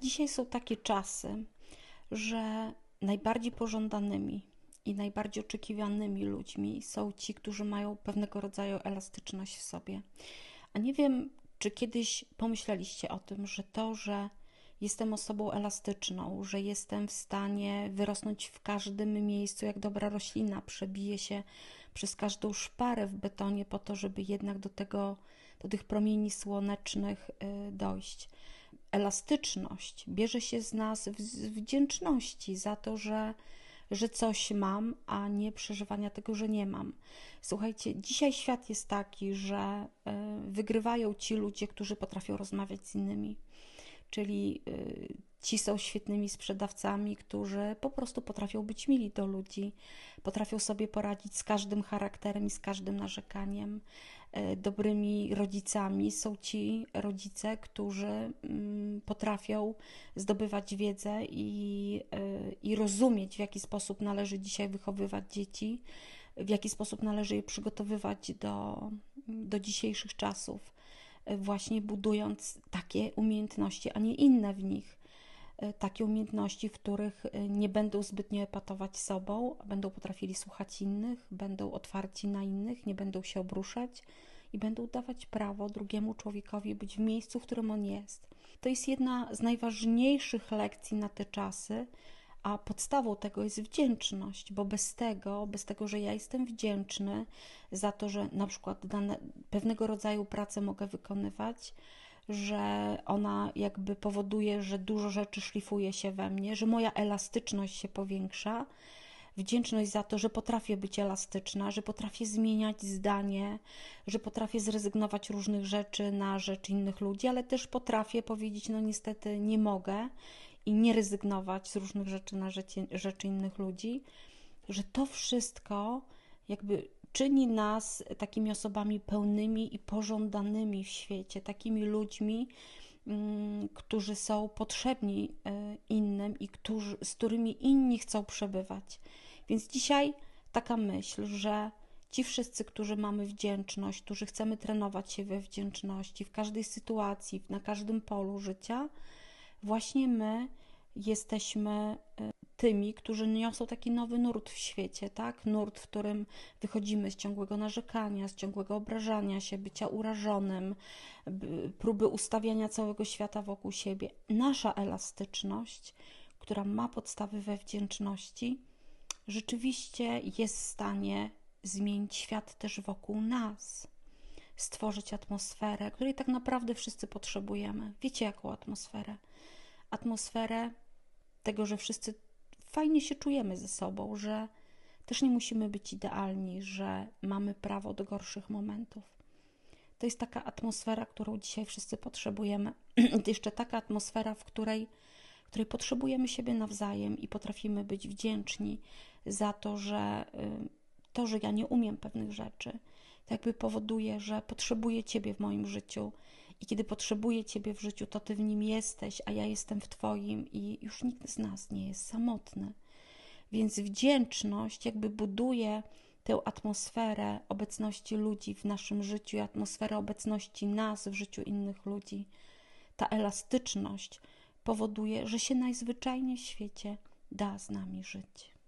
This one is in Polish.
Dzisiaj są takie czasy, że najbardziej pożądanymi i najbardziej oczekiwanymi ludźmi są ci, którzy mają pewnego rodzaju elastyczność w sobie. A nie wiem, czy kiedyś pomyśleliście o tym, że to, że jestem osobą elastyczną, że jestem w stanie wyrosnąć w każdym miejscu jak dobra roślina, przebije się przez każdą szparę w betonie po to, żeby jednak do tego, do tych promieni słonecznych y, dojść elastyczność bierze się z nas wdzięczności za to, że, że coś mam, a nie przeżywania tego, że nie mam. Słuchajcie, dzisiaj świat jest taki, że e, wygrywają ci ludzie, którzy potrafią rozmawiać z innymi. Czyli e, ci są świetnymi sprzedawcami, którzy po prostu potrafią być mili do ludzi, potrafią sobie poradzić z każdym charakterem i z każdym narzekaniem. E, dobrymi rodzicami są ci rodzice, którzy mm, potrafią zdobywać wiedzę i, e, i rozumieć, w jaki sposób należy dzisiaj wychowywać dzieci, w jaki sposób należy je przygotowywać do, do dzisiejszych czasów, właśnie budując takie umiejętności, a nie inne w nich takie umiejętności, w których nie będą zbytnio epatować sobą, będą potrafili słuchać innych, będą otwarci na innych, nie będą się obruszać i będą dawać prawo drugiemu człowiekowi być w miejscu, w którym on jest. To jest jedna z najważniejszych lekcji na te czasy, a podstawą tego jest wdzięczność, bo bez tego, bez tego, że ja jestem wdzięczny za to, że na przykład dane, pewnego rodzaju pracę mogę wykonywać, że ona jakby powoduje, że dużo rzeczy szlifuje się we mnie, że moja elastyczność się powiększa, wdzięczność za to, że potrafię być elastyczna, że potrafię zmieniać zdanie, że potrafię zrezygnować różnych rzeczy na rzecz innych ludzi, ale też potrafię powiedzieć, no niestety nie mogę i nie rezygnować z różnych rzeczy na rzeczy, rzeczy innych ludzi, że to wszystko jakby czyni nas takimi osobami pełnymi i pożądanymi w świecie, takimi ludźmi, mm, którzy są potrzebni e, innym i którzy, z którymi inni chcą przebywać. Więc dzisiaj taka myśl, że ci wszyscy, którzy mamy wdzięczność, którzy chcemy trenować się we wdzięczności w każdej sytuacji, na każdym polu życia, właśnie my jesteśmy e, tymi, którzy niosą taki nowy nurt w świecie, tak? Nurt, w którym wychodzimy z ciągłego narzekania, z ciągłego obrażania się, bycia urażonym, próby ustawiania całego świata wokół siebie. Nasza elastyczność, która ma podstawy we wdzięczności, rzeczywiście jest w stanie zmienić świat też wokół nas, stworzyć atmosferę, której tak naprawdę wszyscy potrzebujemy. Wiecie, jaką atmosferę? Atmosferę tego, że wszyscy fajnie się czujemy ze sobą, że też nie musimy być idealni, że mamy prawo do gorszych momentów. To jest taka atmosfera, którą dzisiaj wszyscy potrzebujemy. Jeszcze taka atmosfera, w której której potrzebujemy siebie nawzajem i potrafimy być wdzięczni za to, że y, to, że ja nie umiem pewnych rzeczy, to jakby powoduje, że potrzebuję Ciebie w moim życiu. I kiedy potrzebuję Ciebie w życiu, to Ty w nim jesteś, a ja jestem w Twoim, i już nikt z nas nie jest samotny. Więc wdzięczność jakby buduje tę atmosferę obecności ludzi w naszym życiu i atmosferę obecności nas w życiu innych ludzi. Ta elastyczność powoduje, że się najzwyczajniej w świecie da z nami żyć.